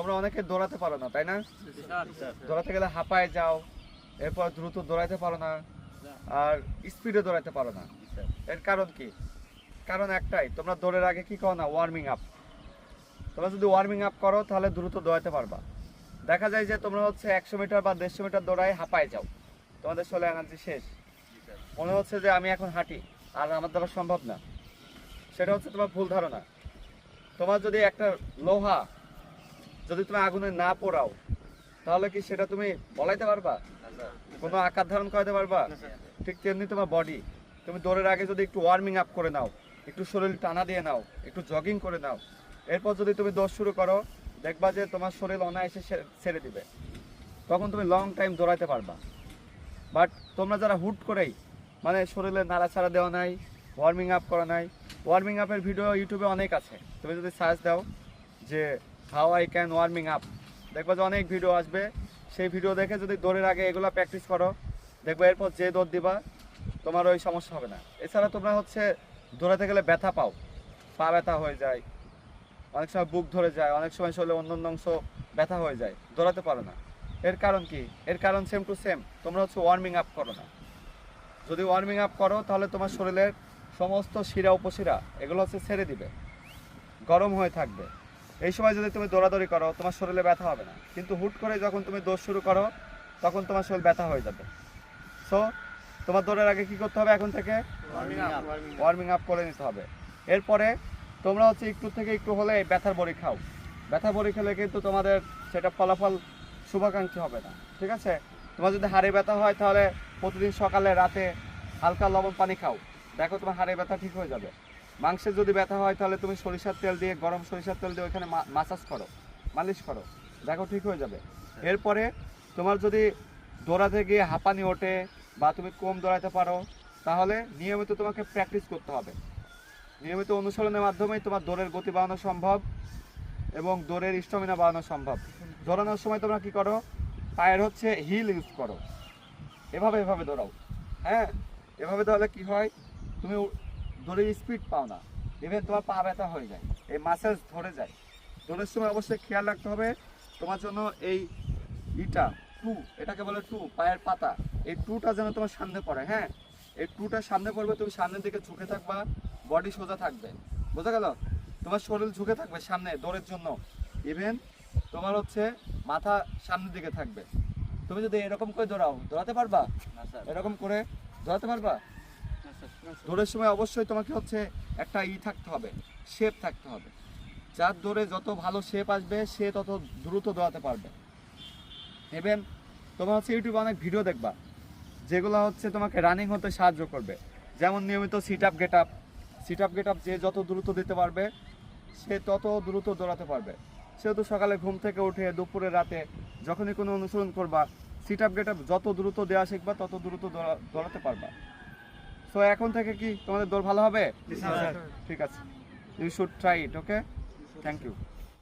তোমরা অনেকে দৌড়াতে পারো না, তাই না? দৌড়াতে গেলে হাঁপায় যাও, এরপর দ্রুত দৌড়াইতে পারো না, আর স্পিডে দৌড়াইতে পারো না। এর কারণ কি? কারণ একটাই, তোমরা দৌড়ের আগে কি করো না ওয়ার্মিং আপ তোমরা যদি ওয়ার্মিং আপ করো, তাহলে দ্রুত দৌড়াতে পারবা। দেখা যায় যে তোমরা হচ্ছে একশো মিটার বা দেড়শো মিটার দৌড়ায় হাঁপায় যাও। তোমাদের শরীরে এনার্জি শেষ। মনে হচ্ছে যে আমি এখন হাঁটি, আর আমার দ্বারা সম্ভব না। সেটা হচ্ছে তোমার ভুল ধারণা। তোমার যদি একটা লোহা যদি তুমি আগুনে না পোড়াও তাহলে কি সেটা তুমি বলাইতে পারবা? কোনো আকার ধারণ করাতে পারবা? ঠিক তেমনি তোমার বডি তুমি দৌড়ের আগে যদি একটু ওয়ার্মিং আপ করে নাও একটু শরীর টানা দিয়ে নাও একটু জগিং করে নাও এরপর যদি তুমি দৌড় শুরু করো দেখবা যে তোমার শরীর অনায়াসে ছেড়ে দিবে। তখন তুমি লং টাইম দৌড়াইতে পারবা। বাট তোমরা যারা হুট করেই মানে শরীরে নাড়াচাড়া দেওয়া নাই ওয়ার্মিং আপ করা নাই ওয়ার্মিং আপের ভিডিও ইউটিউবে অনেক আছে। তুমি যদি সার্চ দাও যে how I can warming up দেখবা যে অনেক ভিডিও আসবে। সেই ভিডিও দেখে যদি দৌড়ের আগে এগুলো প্র্যাকটিস করো, দেখবে এরপর যে দৌড় দিবা, তোমার ওই সমস্যা হবে না। এছাড়া তোমরা হচ্ছে দৌড়াতে গেলে ব্যথা পাও। পা ব্যথা হয়ে যায়। অনেক সময় বুক ধরে যায়। অনেক সময় শরীরে অন্য অন্য অংশ ব্যথা হয়ে যায়। দৌড়াতে পারো না। এর কারণ কি? এর কারণ সেম টু সেম তোমরা হচ্ছে ওয়ার্মিং আপ করো না। যদি ওয়ার্মিং আপ করো, তাহলে তোমার শরীরের সমস্ত শিরা, উপশিরা, এগুলো হচ্ছে ছেড়ে দিবে। গরম হয়ে থাকবে। এই সময় যদি তুমি দৌড়াদৌড়ি করো তোমার শরীরে ব্যথা হবে না। কিন্তু হুট করে যখন তুমি দৌড় শুরু করো তখন তোমার শরীর ব্যথা হয়ে যাবে। সো তোমার দৌড়ের আগে কি করতে হবে এখন থেকে? ওয়ার্মিং আপ করে নিতে হবে। এরপরে তোমরা হচ্ছে একটু থেকে একটু হলে ব্যথার বড়ি খাও। ব্যথা বড়ি খেলে কিন্তু তোমাদের সেটা ফলাফল শুভাকাঙ্ক্ষী হবে না। ঠিক আছে? তোমার যদি হাড়ে ব্যথা হয় তাহলে প্রতিদিন সকালে রাতে হালকা লবণ পানি খাও। দেখো তোমার হাড়ে ব্যথা ঠিক হয়ে যাবে। মাংসের যদি ব্যথা হয়, তাহলে তুমি সরিষার তেল দিয়ে, গরম সরিষার তেল দিয়ে ওইখানে মাসাজ করো, মালিশ করো, দেখো ঠিক হয়ে যাবে। এরপরে তোমার যদি দৌড়াতে গিয়ে হাঁপানি ওঠে বা তুমি কম দৌড়াতে পারো, তাহলে নিয়মিত তোমাকে প্র্যাকটিস করতে হবে। নিয়মিত অনুশীলনের মাধ্যমেই তোমার দৌড়ের গতি বাড়ানো সম্ভব এবং দৌড়ের স্টামিনা বাড়ানো সম্ভব। দৌড়ানোর সময় তোমরা কি করো, পায়ের হচ্ছে হিল ইউজ করো। এভাবে এভাবে দৌড়াও। হ্যাঁ এভাবে তাহলে কি হয়, তুমি দৌড়ের স্পিড পাও না। ইভেন তোমার পা ব্যথা হয়ে যায় এই মাসেলস ধরে যায়। দৌড়ের সময় অবশ্যই খেয়াল রাখতে হবে তোমার জন্য এই ইটা টু এটাকে বলে টু পায়ের পাতা এই টুটা যেন তোমার সামনে পড়ে হ্যাঁ? এই টুটা সামনে পড়বে তুমি সামনের দিকে ঝুঁকে থাকবা বডি সোজা থাকবে। বোঝা গেল? তোমার শরীর ঝুঁকে থাকবে সামনে দৌড়ের জন্য। ইভেন তোমার হচ্ছে মাথা সামনের দিকে থাকবে। তুমি যদি এরকম করে দৌড়াও দৌড়াতে পারবা? এরকম করে দৌড়াতে পারবা? দৌড়ের সময় অবশ্যই তোমাকে হচ্ছে একটা ই থাকতে হবে শেপ থাকতে হবে। যার দৌড়ে যত ভালো শেপ আসবে, সে তত দ্রুত দৌড়াতে পারবে। ইভেন তোমার হচ্ছে ইউটিউবে অনেক ভিডিও দেখবা, যেগুলো হচ্ছে তোমাকে রানিং হতে সাহায্য করবে। যেমন নিয়মিত sit up get up sit up get up যে যত দ্রুত দিতে পারবে, সে তত দ্রুত দৌড়াতে পারবে। সেহেতু সকালে ঘুম থেকে উঠে দুপুরে রাতে যখনই কোনো অনুসরণ করবা সিট আপ গেট আপ যত দ্রুত দেওয়া শিখবা, তত দ্রুত দৌড়া- দৌড়াতে পারবা। সো এখন থেকে কি তোমাদের দৌড় ভালো হবে? ঠিক আছে। You should try it okay thank you